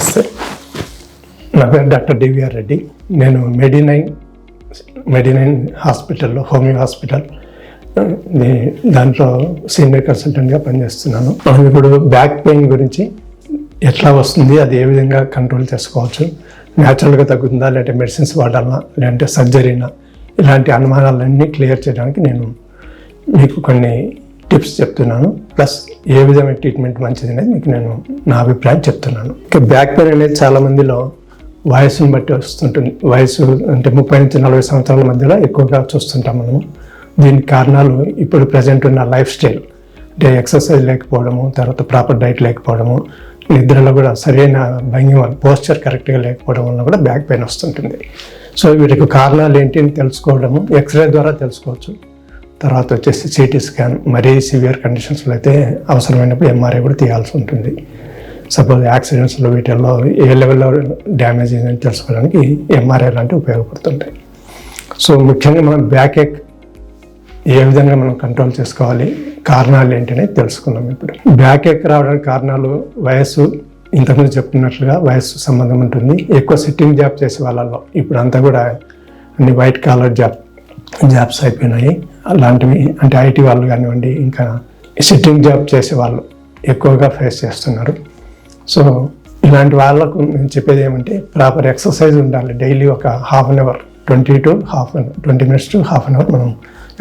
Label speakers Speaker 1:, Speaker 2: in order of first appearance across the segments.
Speaker 1: నమస్తే. నా పేరు డాక్టర్ డివిఆర్ రెడ్డి. నేను మెడినైన్ మెడినైన్ హాస్పిటల్లో హోమియో హాస్పిటల్. దాంట్లో సీనియర్ కన్సల్టెంట్గా పనిచేస్తున్నాను. మనం ఇప్పుడు బ్యాక్ పెయిన్ గురించి ఎట్లా వస్తుంది అది ఏ విధంగా కంట్రోల్ చేసుకోవచ్చు న్యాచురల్గా తగ్గుతుందా లేదంటే మెడిసిన్స్ వాడాలా లేదంటే సర్జరీనా ఇలాంటి అనుమానాలన్నీ క్లియర్ చేయడానికి నేను మీకు కొన్ని టిప్స్ చెప్తున్నాను. ప్లస్ ఏ విధమైన ట్రీట్మెంట్ మంచిది అనేది మీకు నేను నా అభిప్రాయం చెప్తున్నాను. ఇంకా బ్యాక్ పెయిన్ అనేది చాలా మందిలో వయసుని బట్టి వస్తుంటుంది. వయసు అంటే ముప్పై నుంచి నలభై సంవత్సరాల మధ్యలో ఎక్కువగా చూస్తుంటాం మనము. దీనికి కారణాలు ఇప్పుడు ప్రజెంట్ ఉన్న లైఫ్ స్టైల్ అంటే ఎక్సర్సైజ్ లేకపోవడము తర్వాత ప్రాపర్ డైట్ లేకపోవడము నిద్రలో కూడా సరైన భంగిమ పోస్చర్ కరెక్ట్గా లేకపోవడం వల్ల కూడా బ్యాక్ పెయిన్ వస్తుంటుంది. సో వీటికి కారణాలు ఏంటి అని తెలుసుకోవడము ఎక్స్రే ద్వారా తెలుసుకోవచ్చు. తర్వాత వచ్చేసి సిటీ స్కాన్ మరీ సివియర్ కండిషన్స్లో అయితే అవసరమైనప్పుడు ఎంఆర్ఐ కూడా తీయాల్సి ఉంటుంది. సపోజ్ యాక్సిడెంట్స్లో వీటిల్లో ఏ లెవెల్లో డ్యామేజ్ అయిందని తెలుసుకోవడానికి ఎంఆర్ఐ లాంటివి ఉపయోగపడుతుంటాయి. సో ముఖ్యంగా మనం బ్యాక్ ఎక్ ఏ విధంగా మనం కంట్రోల్ చేసుకోవాలి కారణాలు ఏంటనే తెలుసుకుందాం ఇప్పుడు. బ్యాక్ ఎక్ రావడానికి కారణాలు వయస్సు ఇంతకుముందు చెప్తున్నట్లుగా వయస్సు సంబంధం ఉంటుంది. ఎక్కువ సిట్టింగ్ జాబ్ చేసే వాళ్ళలో ఇప్పుడు అంతా కూడా అన్ని వైట్ కాలర్ జాబ్ జాబ్స్ అయిపోయినాయి. అలాంటివి అంటే ఐటీ వాళ్ళు కానివ్వండి ఇంకా సిట్టింగ్ జాబ్ చేసే వాళ్ళు ఎక్కువగా ఫేస్ చేస్తున్నారు. సో ఇలాంటి వాళ్ళకు నేను చెప్పేది ఏమంటే ప్రాపర్ ఎక్సర్సైజ్ ఉండాలి. డైలీ ఒక half an hour twenty to half an twenty minutes to half an hour మనం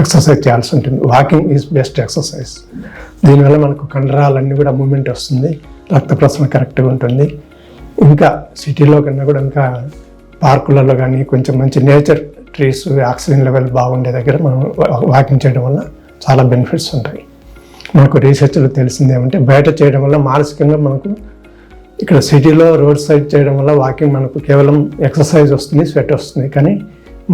Speaker 1: ఎక్సర్సైజ్ చేయాల్సి ఉంటుంది. వాకింగ్ ఈజ్ బెస్ట్ ఎక్సర్సైజ్ దీనివల్ల మనకు కండరాలన్నీ కూడా మూమెంట్ వస్తుంది రక్త ప్రసరణ కరెక్ట్గా ఉంటుంది. ఇంకా సిటీలో కన్నా కూడా ఇంకా పార్కులలో కానీ కొంచెం మంచి నేచర్ ట్రీస్ ఆక్సిజన్ లెవెల్ బాగుండే దగ్గర మనం వాకింగ్ చేయడం వల్ల చాలా బెనిఫిట్స్ ఉంటాయి. మనకు రీసెర్చ్లో తెలిసింది ఏమంటే బయట చేయడం వల్ల మానసికంగా మనకు ఇక్కడ సిటీలో రోడ్ సైడ్ చేయడం వల్ల వాకింగ్ మనకు కేవలం ఎక్సర్సైజ్ వస్తుంది స్వెట్ వస్తుంది. కానీ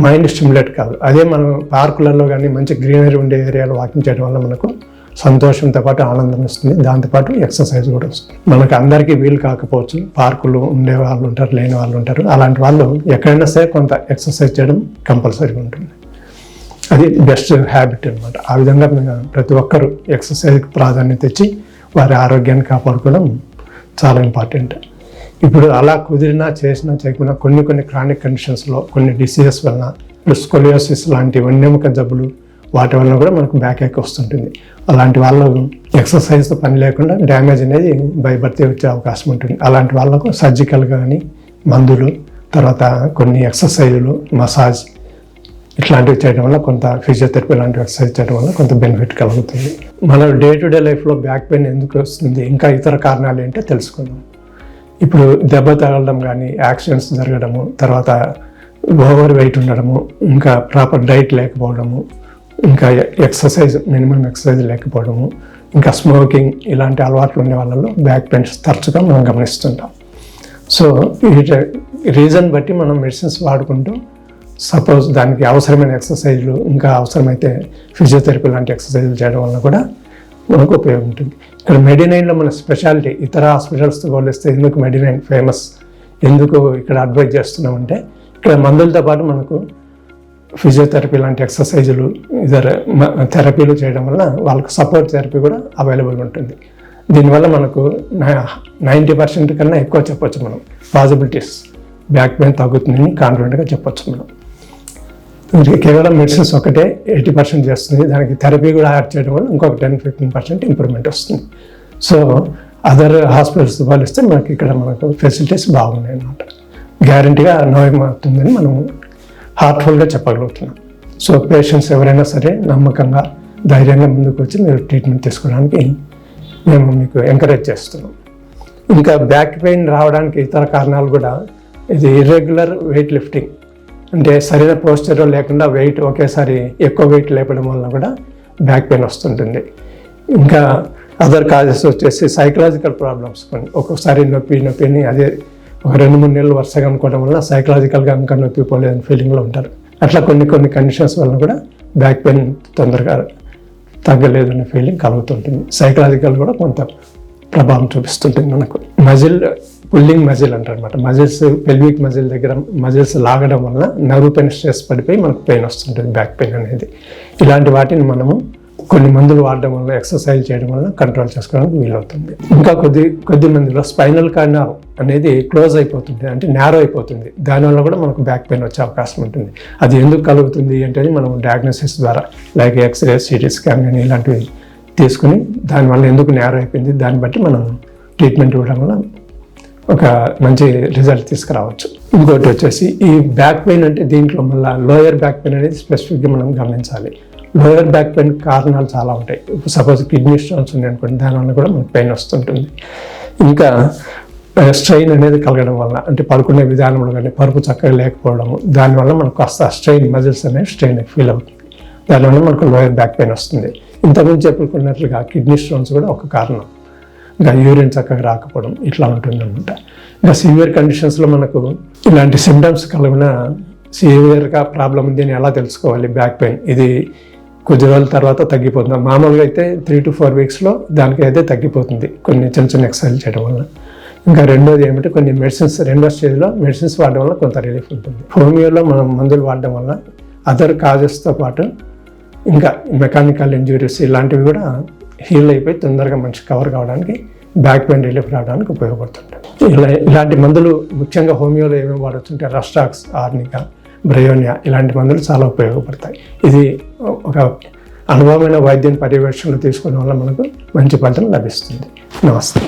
Speaker 1: మైండ్ స్టిమ్యులేట్ కాదు. అదే మనం పార్కులలో కానీ మంచి గ్రీనరీ ఉండే ఏరియాలో వాకింగ్ చేయడం వల్ల మనకు సంతోషంతో పాటు ఆనందం ఇస్తుంది దాంతోపాటు ఎక్సర్సైజ్ కూడా వస్తుంది. మనకు అందరికీ వీలు కాకపోవచ్చు. పార్కులు ఉండే వాళ్ళు ఉంటారు లేని వాళ్ళు ఉంటారు. అలాంటి వాళ్ళు ఎక్కడైనా సరే కొంత ఎక్సర్సైజ్ చేయడం కంపల్సరీగా ఉంటుంది. అది బెస్ట్ హ్యాబిట్ అనమాట ఆ విధంగా ప్రతి ఒక్కరూ ఎక్సర్సైజ్కి ప్రాధాన్యత ఇచ్చి వారి ఆరోగ్యాన్ని కాపాడుకోవడం చాలా ఇంపార్టెంట్. ఇప్పుడు అలా కుదిరినా చేసినా చేయకుండా కొన్ని కొన్ని క్రానిక్ కండిషన్స్లో కొన్ని డిసీజెస్ వలన స్కొలియోసిస్ లాంటి వెన్నెముక జబ్బులు వాటి వల్ల కూడా మనకు బ్యాక్ ఎక్ వస్తుంటుంది. అలాంటి వాళ్ళు ఎక్సర్సైజ్తో పని లేకుండా డ్యామేజ్ అనేది భయపడితే వచ్చే అవకాశం ఉంటుంది. అలాంటి వాళ్ళకు సర్జికల్ కానీ మందులు తర్వాత కొన్ని ఎక్సర్సైజులు మసాజ్ ఇట్లాంటివి చేయడం వల్ల కొంత ఫిజియోథెరపీ లాంటి ఎక్సర్సైజ్ చేయడం వల్ల కొంత బెనిఫిట్ కలుగుతుంది. మన డే టు డే లైఫ్లో బ్యాక్ పెయిన్ ఎందుకు వస్తుంది? ఇంకా ఇతర కారణాలు ఏంటో తెలుసుకుందాం. ఇప్పుడు దెబ్బ తగలడం కానీ యాక్సిడెంట్స్ జరగడము తర్వాత ఓవర్ వెయిట్ ఉండడము ఇంకా ప్రాపర్ డైట్ లేకపోవడము ఇంకా ఎక్సర్సైజ్ మినిమం ఎక్సర్సైజ్ లేకపోవడము ఇంకా స్మోకింగ్ ఇలాంటి అలవాట్లు ఉండే వాళ్ళలో బ్యాక్ పెయిన్స్ తరచుగా మనం గమనిస్తుంటాం. సో వీటి రీజన్ బట్టి మనం మెడిసిన్స్ వాడుకుంటూ సపోజ్ దానికి అవసరమైన ఎక్సర్సైజ్లు ఇంకా అవసరమైతే ఫిజియోథెరపీ లాంటి ఎక్సర్సైజ్లు చేయడం వల్ల కూడా మనకు ఉపయోగం ఉంటుంది. ఇక్కడ మెడినైన్లో మన స్పెషాలిటీ ఇతర హాస్పిటల్స్తో పోలిస్తే ఎందుకు మెడినైన్ ఫేమస్ ఎందుకు ఇక్కడ అడ్వైజ్ చేస్తున్నామంటే ఇక్కడ మందులతో పాటు మనకు ఫిజియోథెరపీ లాంటి ఎక్సర్సైజులు ఇతర థెరపీలు చేయడం వల్ల వాళ్ళకు సపోర్ట్ థెరపీ కూడా అవైలబుల్ ఉంటుంది. దీనివల్ల మనకు నైంటీ పర్సెంట్ కన్నా ఎక్కువ చెప్పొచ్చు మనం. పాసిబిలిటీస్ బ్యాక్ పెయిన్ తగ్గుతుందని కాన్ఫిడెంట్గా చెప్పొచ్చు మనం. కేవలం మెడిసిన్స్ ఒకటే ఎయిటీ పర్సెంట్ చేస్తుంది. దానికి థెరపీ కూడా యాడ్ చేయడం వల్ల ఇంకొక టెన్ ఫిఫ్టీన్ పర్సెంట్ ఇంప్రూవ్మెంట్ వస్తుంది. సో అదర్ హాస్పిటల్స్ పోలిస్తే మనకి ఇక్కడ మనకు ఫెసిలిటీస్ బాగున్నాయి అన్నమాట గ్యారంటీగా నయం అవుతుందని మనం హార్ట్ఫుల్గా చెప్పగలుగుతున్నాం. సో పేషెంట్స్ ఎవరైనా సరే నమ్మకంగా ధైర్యంగా ముందుకు వచ్చి మీరు ట్రీట్మెంట్ తీసుకోవడానికి మేము మీకు ఎంకరేజ్ చేస్తున్నాం. ఇంకా బ్యాక్ పెయిన్ రావడానికి ఇతర కారణాలు కూడా ఇది ఇర్రెగ్యులర్ వెయిట్ లిఫ్టింగ్ అంటే సరైన పోస్చర్ లేకుండా వెయిట్ ఒకేసారి ఎక్కువ వెయిట్ లేపడం వలన కూడా బ్యాక్ పెయిన్ వస్తుంటుంది. ఇంకా అదర్ కాజెస్ వచ్చేసి సైకలాజికల్ ప్రాబ్లమ్స్ కొన్ని. ఒక్కొక్కసారి నొప్పి నొప్పిని అదే ఒక రెండు మూడు నెలలు వరుసగా అనుకోవడం వల్ల సైకలాజికల్గా ఇంకా నొప్పి పోలేదని ఫీలింగ్లో ఉంటారు. అట్లా కొన్ని కొన్ని కండిషన్స్ వల్ల కూడా బ్యాక్ పెయిన్ తొందరగా తగ్గలేదు అనే ఫీలింగ్ కలుగుతుంటుంది. సైకలాజికల్ కూడా కొంత ప్రభావం చూపిస్తుంటుంది మనకు. మజిల్ పుల్లింగ్ మజిల్ అంటారు అనమాట మజిల్స్ పెల్విక్ మజిల్ దగ్గర మజిల్స్ లాగడం వల్ల నర్వ్ పైన స్ట్రెస్ పడిపోయి మనకు పెయిన్ వస్తుంటుంది బ్యాక్ పెయిన్ అనేది. ఇలాంటి వాటిని మనము కొన్ని మందులు వాడడం వల్ల ఎక్సర్సైజ్ చేయడం వల్ల కంట్రోల్ చేసుకోవడానికి వీలవుతుంది. ఇంకా కొద్ది కొద్ది మందిలో స్పైనల్ కార్డ్ అనేది క్లోజ్ అయిపోతుంది అంటే నేరో అయిపోతుంది. దానివల్ల కూడా మనకు బ్యాక్ పెయిన్ వచ్చే అవకాశం ఉంటుంది. అది ఎందుకు కలుగుతుంది అంటే మనం డయాగ్నోసిస్ ద్వారా లైక్ ఎక్స్రే సిటీ స్కాన్ కానీ ఇలాంటివి తీసుకుని దానివల్ల ఎందుకు నేరో అయిపోయింది దాన్ని బట్టి మనం ట్రీట్మెంట్ ఇవ్వడం వల్ల ఒక మంచి రిజల్ట్ తీసుకురావచ్చు. ఇంకోటి వచ్చేసి ఈ బ్యాక్ పెయిన్ అంటే దీంట్లో మళ్ళీ లోయర్ బ్యాక్ పెయిన్ అనేది స్పెసిఫిక్గా మనం గమనించాలి. లోయర్ బ్యాక్ పెయిన్ కారణాలు చాలా ఉంటాయి. సపోజ్ కిడ్నీ స్టోన్స్ ఉన్నాయి అనుకోండి దానివల్ల కూడా మనకు పెయిన్ వస్తుంటుంది. ఇంకా స్ట్రెయిన్ అనేది కలగడం వల్ల అంటే పడుకునే విధానంలో కానీ పరుపు చక్కగా లేకపోవడం దానివల్ల మనకు కాస్త స్ట్రెయిన్ మజిల్స్ అనేవి స్ట్రెయిన్ ఫీల్ అవుతుంది దానివల్ల మనకు లోయర్ బ్యాక్ పెయిన్ వస్తుంది. ఇంతకుముందు చెప్పుకున్నట్లుగా కిడ్నీ స్టోన్స్ కూడా ఒక కారణం. ఇంకా యూరిన్ చక్కగా రాకపోవడం ఇట్లా ఉంటుందన్నమాట. ఇంకా సివియర్ కండిషన్స్లో మనకు ఇలాంటి సిమ్టమ్స్ కలిగిన సివియర్గా ప్రాబ్లం ఉంది అని ఎలా తెలుసుకోవాలి బ్యాక్ పెయిన్? ఇది కొద్ది రోజుల తర్వాత తగ్గిపోతుంది. మామూలుగా అయితే త్రీ టు ఫోర్ వీక్స్లో దానికి అయితే తగ్గిపోతుంది కొన్ని చిన్న చిన్న ఎక్సర్సైజ్ చేయడం వల్ల. ఇంకా రెండోది ఏమిటంటే కొన్ని మెడిసిన్స్ రెండో స్టేజ్లో మెడిసిన్స్ వాడడం వల్ల కొంత రిలీఫ్ ఉంటుంది. హోమియోలో మనం మందులు వాడడం వల్ల అదర్ కాజెస్తో పాటు ఇంకా మెకానికల్ ఇంజురీస్ ఇలాంటివి కూడా హీల్ అయిపోయి తొందరగా మనిషి కవర్ కావడానికి బ్యాక్ పెయిన్ రిలీఫ్ రావడానికి ఉపయోగపడుతుంటాయి. ఇలా ఇలాంటి మందులు ముఖ్యంగా హోమియోలో ఏమేమి వాడవచ్చు అంటే రస్టాక్స్ ఆర్నికా బ్రయోనియా ఇలాంటి మందులు చాలా ఉపయోగపడతాయి. ఇది ఒక అనుభవమైన వైద్యం పర్యవేక్షణ తీసుకోవడం వల్ల మనకు మంచి ఫలితం లభిస్తుంది. నమస్తే.